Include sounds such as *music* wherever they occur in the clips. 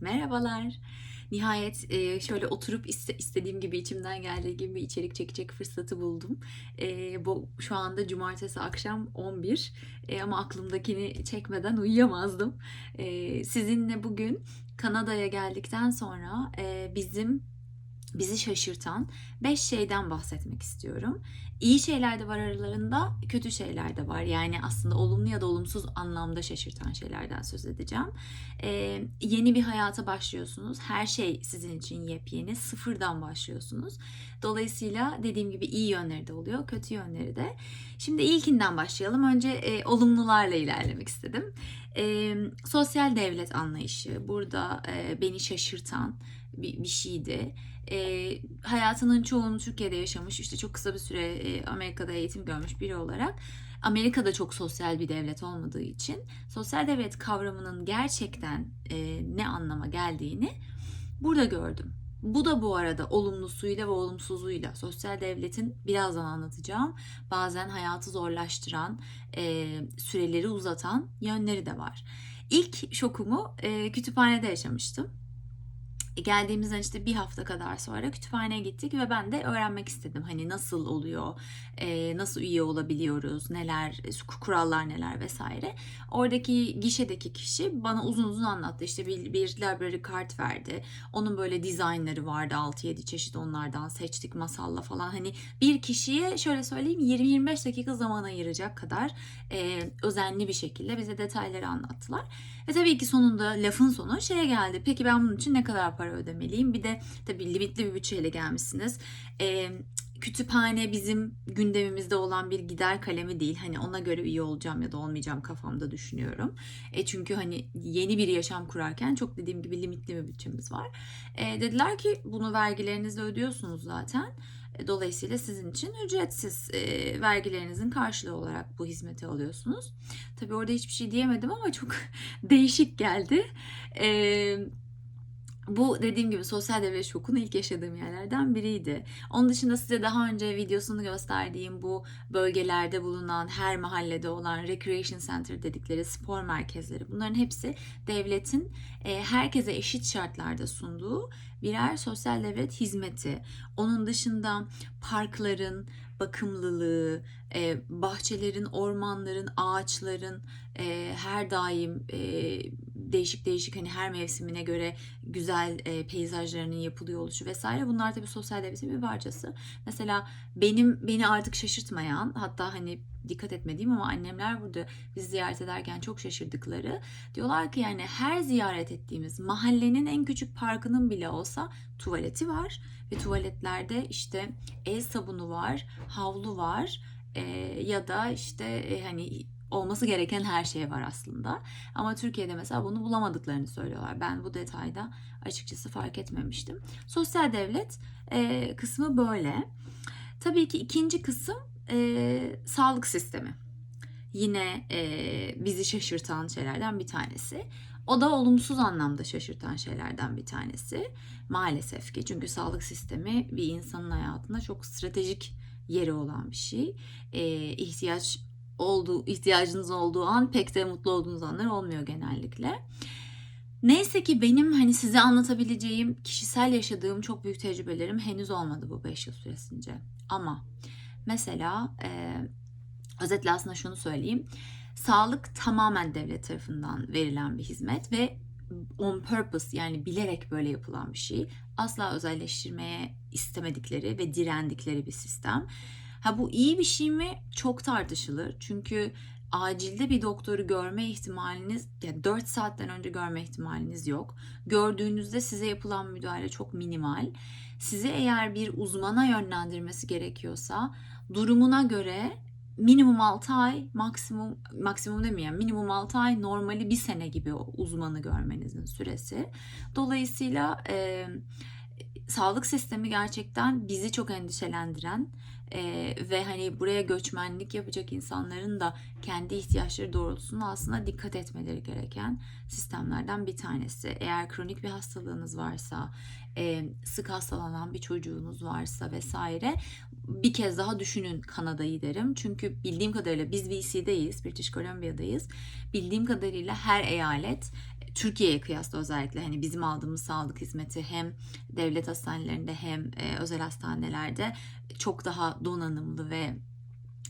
Merhabalar. Nihayet şöyle oturup iste- istediğim gibi içimden geldiği gibi bir içerik çekecek fırsatı buldum. Bu şu anda cumartesi akşam 11 E, ama aklımdakini çekmeden uyuyamazdım. Sizinle bugün Kanada'ya geldikten sonra bizim bizi şaşırtan 5 şeyden bahsetmek istiyorum. İyi şeyler de var aralarında, kötü şeyler de var. Yani aslında olumlu ya da olumsuz anlamda şaşırtan şeylerden söz edeceğim. Ee, yeni bir hayata başlıyorsunuz. Her şey sizin için yepyeni. Sıfırdan başlıyorsunuz. Dolayısıyla dediğim gibi iyi yönleri de oluyor, kötü yönleri de. Şimdi ilkinden başlayalım. Önce e, olumlularla ilerlemek istedim. E, sosyal devlet anlayışı burada e, beni şaşırtan bir, bir şeydi. E, hayatının çoğunu Türkiye'de yaşamış, işte çok kısa bir süre e, Amerika'da eğitim görmüş biri olarak Amerika'da çok sosyal bir devlet olmadığı için sosyal devlet kavramının gerçekten e, ne anlama geldiğini burada gördüm. Bu da bu arada olumlusuyla ve olumsuzuyla sosyal devletin birazdan anlatacağım bazen hayatı zorlaştıran, e, süreleri uzatan yönleri de var. İlk şokumu e, kütüphanede yaşamıştım. E, geldiğimizden işte bir hafta kadar sonra kütüphaneye gittik ve ben de öğrenmek istedim. Hani nasıl oluyor, e, nasıl üye olabiliyoruz, neler, kurallar neler vesaire. Oradaki gişedeki kişi bana uzun uzun anlattı. İşte bir, bir library card verdi. Onun böyle dizaynları vardı 6-7 çeşit onlardan seçtik masalla falan. Hani bir kişiye şöyle söyleyeyim 20-25 dakika zaman ayıracak kadar e, özenli bir şekilde bize detayları anlattılar. Ve tabii ki sonunda lafın sonu şeye geldi. Peki ben bunun için ne kadar para ödemeliyim? Bir de tabii limitli bir bütçeyle gelmişsiniz. Ee, kütüphane bizim gündemimizde olan bir gider kalemi değil. Hani ona göre üye olacağım ya da olmayacağım kafamda düşünüyorum. E çünkü hani yeni bir yaşam kurarken çok dediğim gibi limitli bir bütçemiz var. E, dediler ki bunu vergilerinizle ödüyorsunuz zaten. E, Dolayısıyla sizin için ücretsiz e, vergilerinizin karşılığı olarak bu hizmeti alıyorsunuz. Tabii orada hiçbir şey diyemedim ama çok *laughs* değişik geldi. E, bu dediğim gibi sosyal devlet şokunu ilk yaşadığım yerlerden biriydi. Onun dışında size daha önce videosunu gösterdiğim bu bölgelerde bulunan her mahallede olan recreation center dedikleri spor merkezleri bunların hepsi devletin e, herkese eşit şartlarda sunduğu birer sosyal devlet hizmeti. Onun dışında parkların bakımlılığı, e, bahçelerin, ormanların, ağaçların e, her daim e, değişik değişik hani her mevsimine göre güzel e, peyzajlarının yapılıyor oluşu vesaire. Bunlar tabii sosyal devletin bir parçası. Mesela benim beni artık şaşırtmayan hatta hani dikkat etmediğim ama annemler burada bizi ziyaret ederken çok şaşırdıkları diyorlar ki yani her ziyaret ettiğimiz mahallenin en küçük parkının bile olsa tuvaleti var ve tuvaletlerde işte el sabunu var, havlu var e, ya da işte e, hani olması gereken her şey var aslında. Ama Türkiye'de mesela bunu bulamadıklarını söylüyorlar. Ben bu detayda açıkçası fark etmemiştim. Sosyal devlet e, kısmı böyle. Tabii ki ikinci kısım e, sağlık sistemi. Yine e, bizi şaşırtan şeylerden bir tanesi. O da olumsuz anlamda şaşırtan şeylerden bir tanesi. Maalesef ki çünkü sağlık sistemi bir insanın hayatında çok stratejik yeri olan bir şey. E, ihtiyaç olduğu ihtiyacınız olduğu an pek de mutlu olduğunuz anlar olmuyor genellikle. Neyse ki benim hani size anlatabileceğim kişisel yaşadığım çok büyük tecrübelerim henüz olmadı bu 5 yıl süresince. Ama mesela e, özetle aslında şunu söyleyeyim. Sağlık tamamen devlet tarafından verilen bir hizmet ve on purpose yani bilerek böyle yapılan bir şey. Asla özelleştirmeye istemedikleri ve direndikleri bir sistem. Ha bu iyi bir şey mi? Çok tartışılır. Çünkü acilde bir doktoru görme ihtimaliniz yani 4 saatten önce görme ihtimaliniz yok. Gördüğünüzde size yapılan müdahale çok minimal. Sizi eğer bir uzmana yönlendirmesi gerekiyorsa durumuna göre minimum 6 ay maksimum maksimum demeyeyim minimum 6 ay normali bir sene gibi uzmanı görmenizin süresi. Dolayısıyla e, sağlık sistemi gerçekten bizi çok endişelendiren e, ve hani buraya göçmenlik yapacak insanların da kendi ihtiyaçları doğrultusunda aslında dikkat etmeleri gereken sistemlerden bir tanesi. Eğer kronik bir hastalığınız varsa, e, sık hastalanan bir çocuğunuz varsa vesaire bir kez daha düşünün Kanada'yı derim. Çünkü bildiğim kadarıyla biz BC'deyiz, British Columbia'dayız. Bildiğim kadarıyla her eyalet Türkiye'ye kıyasla özellikle hani bizim aldığımız sağlık hizmeti hem devlet hastanelerinde hem e, özel hastanelerde çok daha donanımlı ve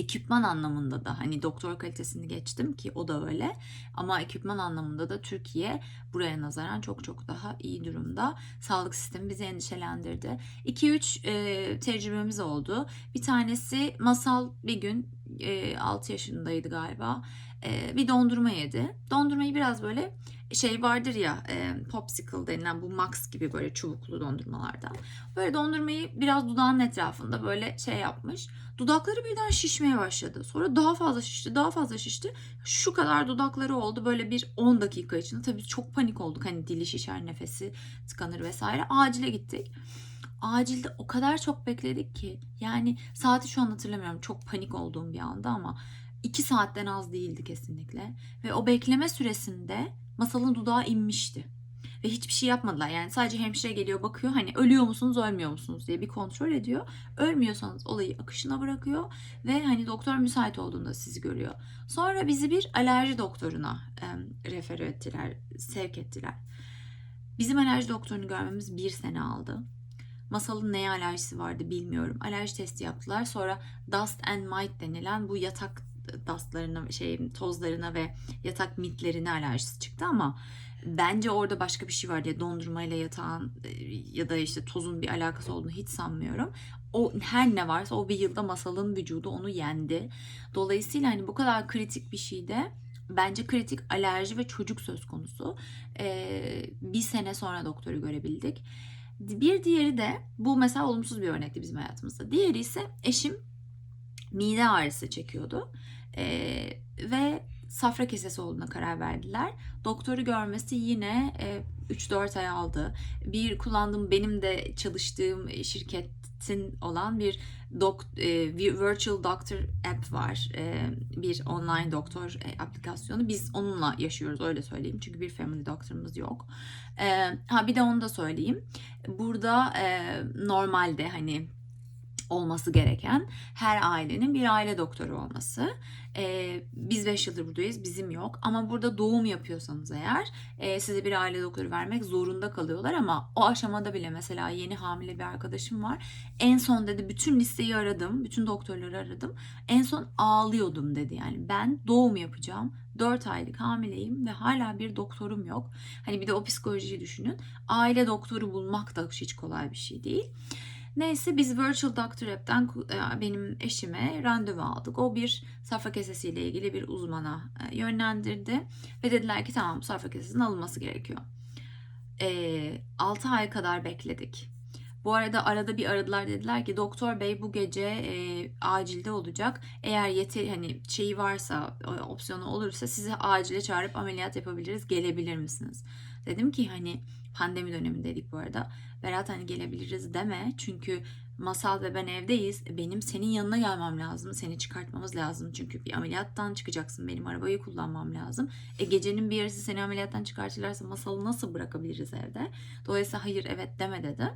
ekipman anlamında da hani doktor kalitesini geçtim ki o da öyle ama ekipman anlamında da Türkiye buraya nazaran çok çok daha iyi durumda. Sağlık sistemi bizi endişelendirdi. 2-3 e, tecrübemiz oldu. Bir tanesi masal bir gün e, 6 yaşındaydı galiba. E, bir dondurma yedi. Dondurmayı biraz böyle şey vardır ya e, popsicle denilen bu max gibi böyle çubuklu dondurmalardan. Böyle dondurmayı biraz dudağının etrafında böyle şey yapmış. Dudakları birden şişmeye başladı. Sonra daha fazla şişti, daha fazla şişti. Şu kadar dudakları oldu böyle bir 10 dakika içinde. Tabii çok panik olduk. Hani dili şişer, nefesi tıkanır vesaire. Acile gittik. Acilde o kadar çok bekledik ki. Yani saati şu an hatırlamıyorum. Çok panik olduğum bir anda ama 2 saatten az değildi kesinlikle. Ve o bekleme süresinde masalın dudağı inmişti. Ve hiçbir şey yapmadılar. Yani sadece hemşire geliyor bakıyor hani ölüyor musunuz ölmüyor musunuz diye bir kontrol ediyor. Ölmüyorsanız olayı akışına bırakıyor ve hani doktor müsait olduğunda sizi görüyor. Sonra bizi bir alerji doktoruna e, refer ettiler, sevk ettiler. Bizim alerji doktorunu görmemiz bir sene aldı. Masalın neye alerjisi vardı bilmiyorum. Alerji testi yaptılar. Sonra dust and mite denilen bu yatak dustlarına, şey tozlarına ve yatak mitlerine alerjisi çıktı ama bence orada başka bir şey var diye dondurmayla yatağın e, ya da işte tozun bir alakası olduğunu hiç sanmıyorum. O her ne varsa o bir yılda masalın vücudu onu yendi. Dolayısıyla hani bu kadar kritik bir şeyde bence kritik alerji ve çocuk söz konusu. Ee, bir sene sonra doktoru görebildik. Bir diğeri de bu mesela olumsuz bir örnekti bizim hayatımızda. Diğeri ise eşim mide ağrısı çekiyordu. Ee, ve safra kesesi olduğuna karar verdiler. Doktoru görmesi yine e, 3-4 ay aldı. Bir kullandığım benim de çalıştığım şirketin olan bir dok, e, virtual doctor app var. E, bir online doktor e, aplikasyonu. Biz onunla yaşıyoruz öyle söyleyeyim. Çünkü bir family doktorumuz yok. E, ha bir de onu da söyleyeyim. Burada e, normalde hani olması gereken her ailenin bir aile doktoru olması. Ee, biz 5 yıldır buradayız, bizim yok. Ama burada doğum yapıyorsanız eğer e, size bir aile doktoru vermek zorunda kalıyorlar ama o aşamada bile mesela yeni hamile bir arkadaşım var. En son dedi bütün listeyi aradım, bütün doktorları aradım. En son ağlıyordum dedi yani ben doğum yapacağım. 4 aylık hamileyim ve hala bir doktorum yok. Hani bir de o psikolojiyi düşünün. Aile doktoru bulmak da hiç kolay bir şey değil. Neyse biz Virtual Doctor App'ten e, benim eşime randevu aldık. O bir safra kesesiyle ilgili bir uzmana e, yönlendirdi. Ve dediler ki tamam safra kesesinin alınması gerekiyor. E, 6 ay kadar bekledik. Bu arada arada bir aradılar dediler ki doktor bey bu gece e, acilde olacak. Eğer yeter hani şeyi varsa opsiyonu olursa sizi acile çağırıp ameliyat yapabiliriz. Gelebilir misiniz? Dedim ki hani pandemi dönemindeydik bu arada. Berat hani gelebiliriz deme. Çünkü Masal ve ben evdeyiz. E, benim senin yanına gelmem lazım. Seni çıkartmamız lazım. Çünkü bir ameliyattan çıkacaksın. Benim arabayı kullanmam lazım. E gecenin bir yarısı seni ameliyattan çıkartırlarsa Masal'ı nasıl bırakabiliriz evde? Dolayısıyla hayır evet deme dedi.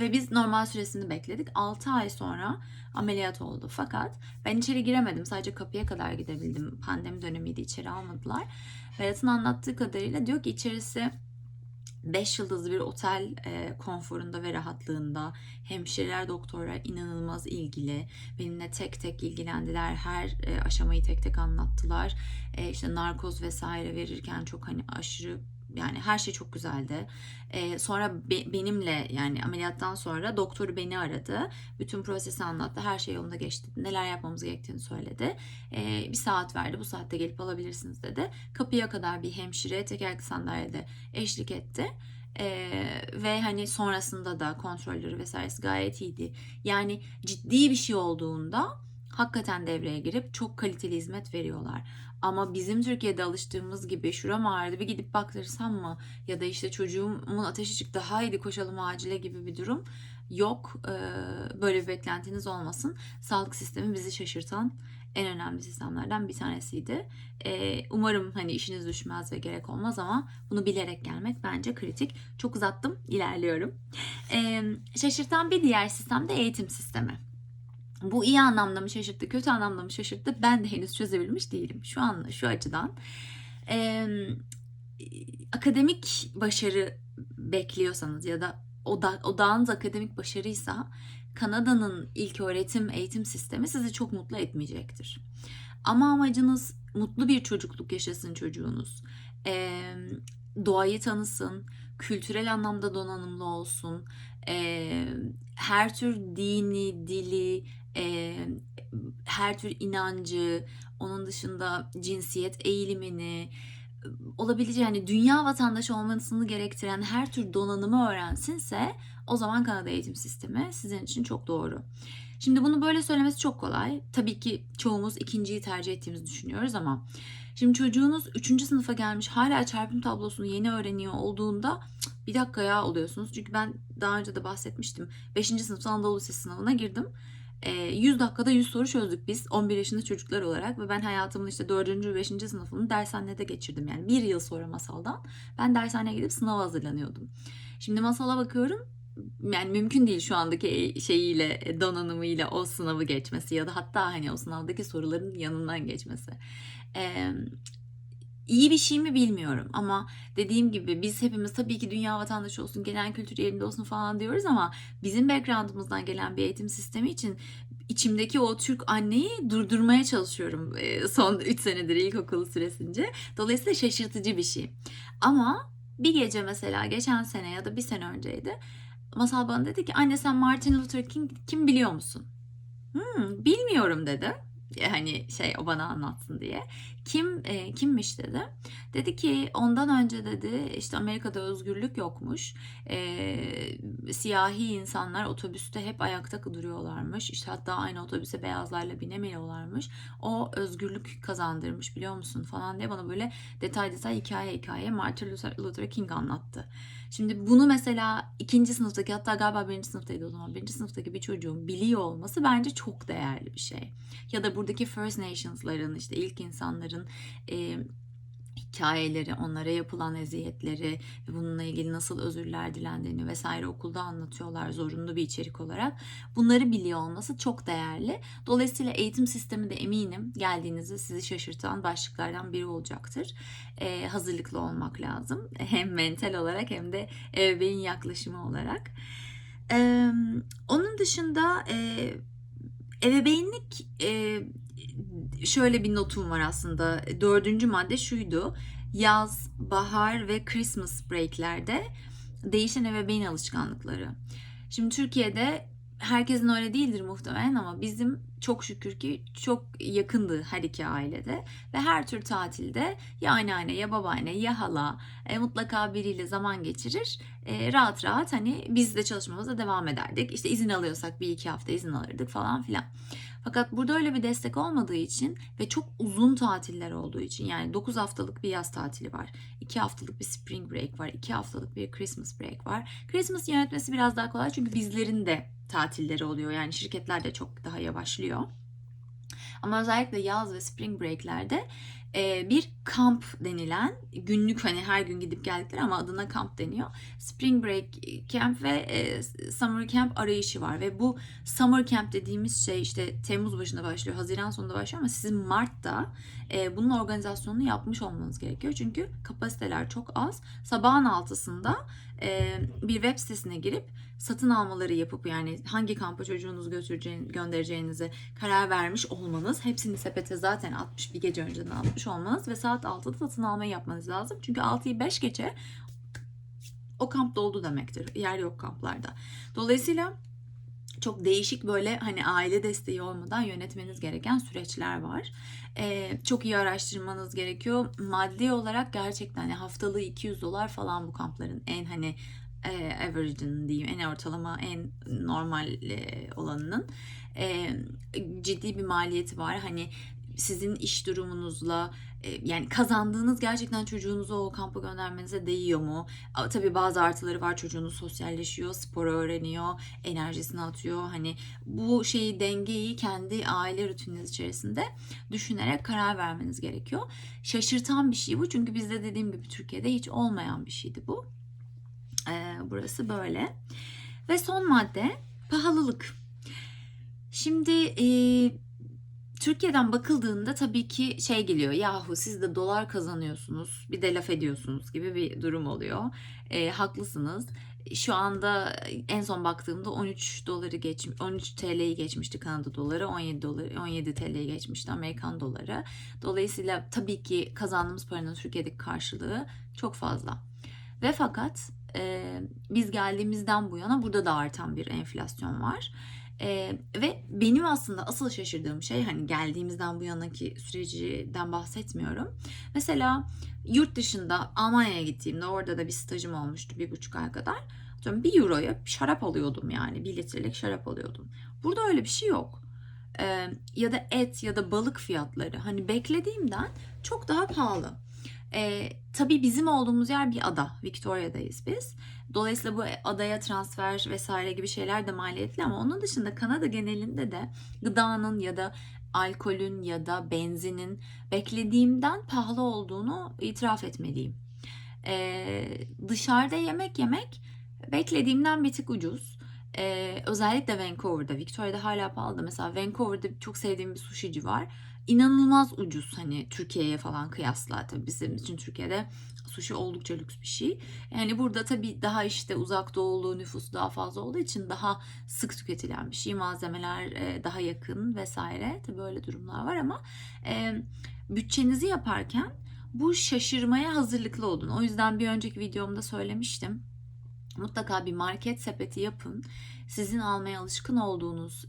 Ve biz normal süresini bekledik. 6 ay sonra ameliyat oldu. Fakat ben içeri giremedim. Sadece kapıya kadar gidebildim. Pandemi dönemiydi. içeri almadılar. Berat'ın anlattığı kadarıyla diyor ki içerisi 5 yıldızlı bir otel e, konforunda ve rahatlığında hemşireler, doktorlar inanılmaz ilgili. Benimle tek tek ilgilendiler. Her e, aşamayı tek tek anlattılar. E, işte narkoz vesaire verirken çok hani aşırı yani her şey çok güzeldi. Ee, sonra be, benimle yani ameliyattan sonra doktoru beni aradı. Bütün prosesi anlattı. Her şey yolunda geçti. Neler yapmamız gerektiğini söyledi. Ee, bir saat verdi. Bu saatte gelip alabilirsiniz dedi. Kapıya kadar bir hemşire tekerlekli sandalyede eşlik etti. Ee, ve hani sonrasında da kontrolleri vesairesi gayet iyiydi. Yani ciddi bir şey olduğunda hakikaten devreye girip çok kaliteli hizmet veriyorlar. Ama bizim Türkiye'de alıştığımız gibi şuram ağrıdı bir gidip baktırsam mı ya da işte çocuğumun ateşi çıktı haydi koşalım acile gibi bir durum yok. Ee, böyle bir beklentiniz olmasın. Sağlık sistemi bizi şaşırtan en önemli sistemlerden bir tanesiydi. Ee, umarım hani işiniz düşmez ve gerek olmaz ama bunu bilerek gelmek bence kritik. Çok uzattım, ilerliyorum. Ee, şaşırtan bir diğer sistem de eğitim sistemi. Bu iyi anlamda mı şaşırttı, kötü anlamda mı şaşırttı ben de henüz çözebilmiş değilim şu an şu açıdan. Ee, akademik başarı bekliyorsanız ya da oda, odağınız akademik başarıysa Kanada'nın ilk öğretim eğitim sistemi sizi çok mutlu etmeyecektir. Ama amacınız mutlu bir çocukluk yaşasın çocuğunuz. Ee, doğayı tanısın, kültürel anlamda donanımlı olsun, ee, her tür dini, dili, e, her tür inancı, onun dışında cinsiyet eğilimini, olabileceği yani dünya vatandaşı olmasını gerektiren her tür donanımı öğrensinse o zaman Kanada eğitim sistemi sizin için çok doğru. Şimdi bunu böyle söylemesi çok kolay. Tabii ki çoğumuz ikinciyi tercih ettiğimizi düşünüyoruz ama şimdi çocuğunuz 3. sınıfa gelmiş hala çarpım tablosunu yeni öğreniyor olduğunda "Cık, bir dakika ya oluyorsunuz. Çünkü ben daha önce de bahsetmiştim. 5. sınıfta Anadolu Lisesi sınavına girdim. E, 100 dakikada 100 soru çözdük biz 11 yaşında çocuklar olarak ve ben hayatımın işte 4. ve 5. sınıfını dershanede geçirdim. Yani bir yıl sonra masaldan ben dershaneye gidip sınava hazırlanıyordum. Şimdi masala bakıyorum yani mümkün değil şu andaki e, şeyiyle donanımıyla o sınavı geçmesi ya da hatta hani o sınavdaki soruların yanından geçmesi. Ee, iyi bir şey mi bilmiyorum ama dediğim gibi biz hepimiz tabii ki dünya vatandaşı olsun, genel kültür yerinde olsun falan diyoruz ama bizim background'ımızdan gelen bir eğitim sistemi için içimdeki o Türk anneyi durdurmaya çalışıyorum e, son 3 senedir ilkokulu süresince. Dolayısıyla şaşırtıcı bir şey. Ama bir gece mesela geçen sene ya da bir sene önceydi. Masal bana dedi ki anne sen Martin Luther King kim biliyor musun? Hmm, bilmiyorum dedi. Hani şey o bana anlatsın diye. Kim e, kimmiş dedi. Dedi ki ondan önce dedi işte Amerika'da özgürlük yokmuş. E, siyahi insanlar otobüste hep ayakta duruyorlarmış. İşte hatta aynı otobüse beyazlarla binemiyorlarmış. O özgürlük kazandırmış biliyor musun falan diye bana böyle detay detay hikaye hikaye Martin Luther, King anlattı. Şimdi bunu mesela ikinci sınıftaki hatta galiba birinci sınıftaydı o zaman birinci sınıftaki bir çocuğun biliyor olması bence çok değerli bir şey. Ya da buradaki First Nations'ların işte ilk insanların e, hikayeleri, onlara yapılan eziyetleri bununla ilgili nasıl özürler dilendiğini vesaire okulda anlatıyorlar zorunlu bir içerik olarak. Bunları biliyor olması çok değerli. Dolayısıyla eğitim sistemi de eminim geldiğinizde sizi şaşırtan başlıklardan biri olacaktır. Ee, hazırlıklı olmak lazım. *laughs* Hem mental olarak hem de ebeveyn yaklaşımı olarak. Ee, onun dışında e, ebeveynlik e, şöyle bir notum var aslında. Dördüncü madde şuydu. Yaz, bahar ve Christmas breaklerde değişen ebeveyn alışkanlıkları. Şimdi Türkiye'de herkesin öyle değildir muhtemelen ama bizim çok şükür ki çok yakındı her iki ailede ve her tür tatilde ya anneanne ya babaanne ya hala e, mutlaka biriyle zaman geçirir e, rahat rahat hani biz de çalışmamıza devam ederdik işte izin alıyorsak bir iki hafta izin alırdık falan filan. Fakat burada öyle bir destek olmadığı için ve çok uzun tatiller olduğu için yani 9 haftalık bir yaz tatili var. 2 haftalık bir spring break var. 2 haftalık bir Christmas break var. Christmas yönetmesi biraz daha kolay çünkü bizlerin de tatilleri oluyor. Yani şirketler de çok daha yavaşlıyor. Ama özellikle yaz ve spring breaklerde bir kamp denilen günlük hani her gün gidip geldikleri ama adına kamp deniyor. Spring break camp ve e, summer camp arayışı var ve bu summer camp dediğimiz şey işte Temmuz başında başlıyor, Haziran sonunda başlıyor ama sizin Mart'ta e, bunun organizasyonunu yapmış olmanız gerekiyor. Çünkü kapasiteler çok az. Sabahın altısında bir web sitesine girip satın almaları yapıp yani hangi kampa çocuğunuzu götüreceğini, göndereceğinize karar vermiş olmanız, hepsini sepete zaten atmış bir gece önceden atmış olmanız ve saat 6'da satın almayı yapmanız lazım. Çünkü 6'yı 5 geçe o kamp doldu demektir. Yer yok kamplarda. Dolayısıyla çok değişik böyle hani aile desteği olmadan yönetmeniz gereken süreçler var. Ee, çok iyi araştırmanız gerekiyor. Maddi olarak gerçekten hani haftalığı 200 dolar falan bu kampların en hani e, average'ın diyeyim en ortalama en normal e, olanının e, ciddi bir maliyeti var. Hani sizin iş durumunuzla e, yani kazandığınız gerçekten çocuğunuzu o kampa göndermenize değiyor mu? Tabii bazı artıları var. Çocuğunuz sosyalleşiyor, spor öğreniyor, enerjisini atıyor. Hani bu şeyi dengeyi kendi aile rutininiz içerisinde düşünerek karar vermeniz gerekiyor. Şaşırtan bir şey bu. Çünkü bizde dediğim gibi Türkiye'de hiç olmayan bir şeydi bu. Ee, burası böyle. Ve son madde pahalılık. Şimdi e, Türkiye'den bakıldığında tabii ki şey geliyor. Yahu siz de dolar kazanıyorsunuz, bir de laf ediyorsunuz gibi bir durum oluyor. E, haklısınız. Şu anda en son baktığımda 13 doları geç 13 TL'yi geçmişti Kanada doları, 17 doları 17 TL'yi geçmişti Amerikan doları. Dolayısıyla tabii ki kazandığımız paranın Türkiye'deki karşılığı çok fazla. Ve fakat e, biz geldiğimizden bu yana burada da artan bir enflasyon var. E, ve benim aslında asıl şaşırdığım şey hani geldiğimizden bu yanaki süreciden bahsetmiyorum. Mesela yurt dışında Almanya'ya gittiğimde orada da bir stajım olmuştu bir buçuk ay kadar. Bir euroya şarap alıyordum yani bir litrelik şarap alıyordum. Burada öyle bir şey yok. E, ya da et ya da balık fiyatları hani beklediğimden çok daha pahalı. E, tabii bizim olduğumuz yer bir ada. Victoria'dayız biz. Dolayısıyla bu adaya transfer vesaire gibi şeyler de maliyetli ama onun dışında Kanada genelinde de gıdanın ya da alkolün ya da benzinin beklediğimden pahalı olduğunu itiraf etmeliyim. Ee, dışarıda yemek yemek beklediğimden bir tık ucuz. Ee, özellikle Vancouver'da, Victoria'da hala pahalı mesela Vancouver'da çok sevdiğim bir sushici var. İnanılmaz ucuz hani Türkiye'ye falan kıyasla tabii bizim için Türkiye'de sushi oldukça lüks bir şey. Yani burada tabii daha işte uzak doğulu nüfusu daha fazla olduğu için daha sık tüketilen bir şey. Malzemeler e, daha yakın vesaire. Tabii öyle durumlar var ama e, bütçenizi yaparken bu şaşırmaya hazırlıklı olun. O yüzden bir önceki videomda söylemiştim. Mutlaka bir market sepeti yapın. Sizin almaya alışkın olduğunuz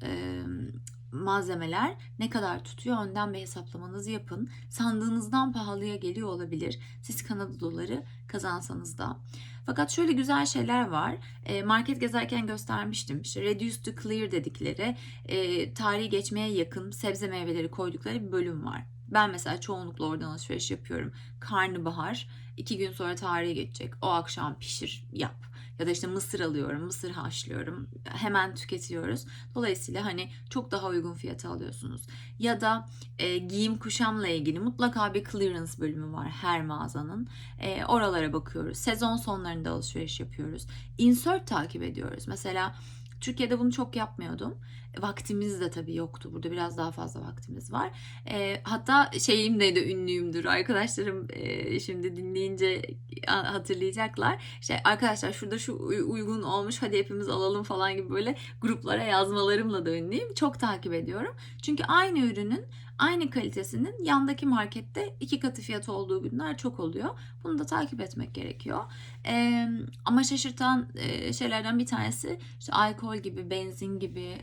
malzemeler ne kadar tutuyor önden bir hesaplamanızı yapın. Sandığınızdan pahalıya geliyor olabilir. Siz Kanada doları kazansanız da. Fakat şöyle güzel şeyler var. Market gezerken göstermiştim. İşte reduce to clear dedikleri e, tarihi geçmeye yakın sebze meyveleri koydukları bir bölüm var. Ben mesela çoğunlukla oradan alışveriş yapıyorum. Karnabahar iki gün sonra tarihe geçecek. O akşam pişir yap. Ya da işte mısır alıyorum, mısır haşlıyorum. Hemen tüketiyoruz. Dolayısıyla hani çok daha uygun fiyata alıyorsunuz. Ya da e, giyim kuşamla ilgili mutlaka bir clearance bölümü var her mağazanın. E, oralara bakıyoruz. Sezon sonlarında alışveriş yapıyoruz. Insert takip ediyoruz. Mesela Türkiye'de bunu çok yapmıyordum. Vaktimiz de tabii yoktu. Burada biraz daha fazla vaktimiz var. E, hatta şeyimle de ünlüyümdür. Arkadaşlarım e, şimdi dinleyince hatırlayacaklar. İşte arkadaşlar şurada şu uygun olmuş hadi hepimiz alalım falan gibi böyle gruplara yazmalarımla da ünlüyüm. Çok takip ediyorum. Çünkü aynı ürünün aynı kalitesinin yandaki markette iki katı fiyatı olduğu günler çok oluyor. Bunu da takip etmek gerekiyor. Ee, ama şaşırtan e, şeylerden bir tanesi işte alkol gibi, benzin gibi,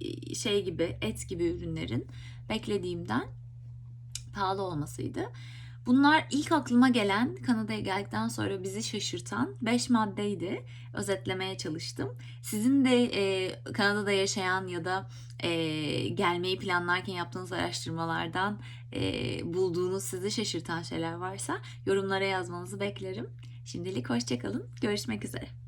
e, şey gibi, et gibi ürünlerin beklediğimden pahalı olmasıydı. Bunlar ilk aklıma gelen Kanada'ya geldikten sonra bizi şaşırtan 5 maddeydi. Özetlemeye çalıştım. Sizin de e, Kanada'da yaşayan ya da e, gelmeyi planlarken yaptığınız araştırmalardan e, bulduğunuz sizi şaşırtan şeyler varsa yorumlara yazmanızı beklerim. Şimdilik hoşçakalın. Görüşmek üzere.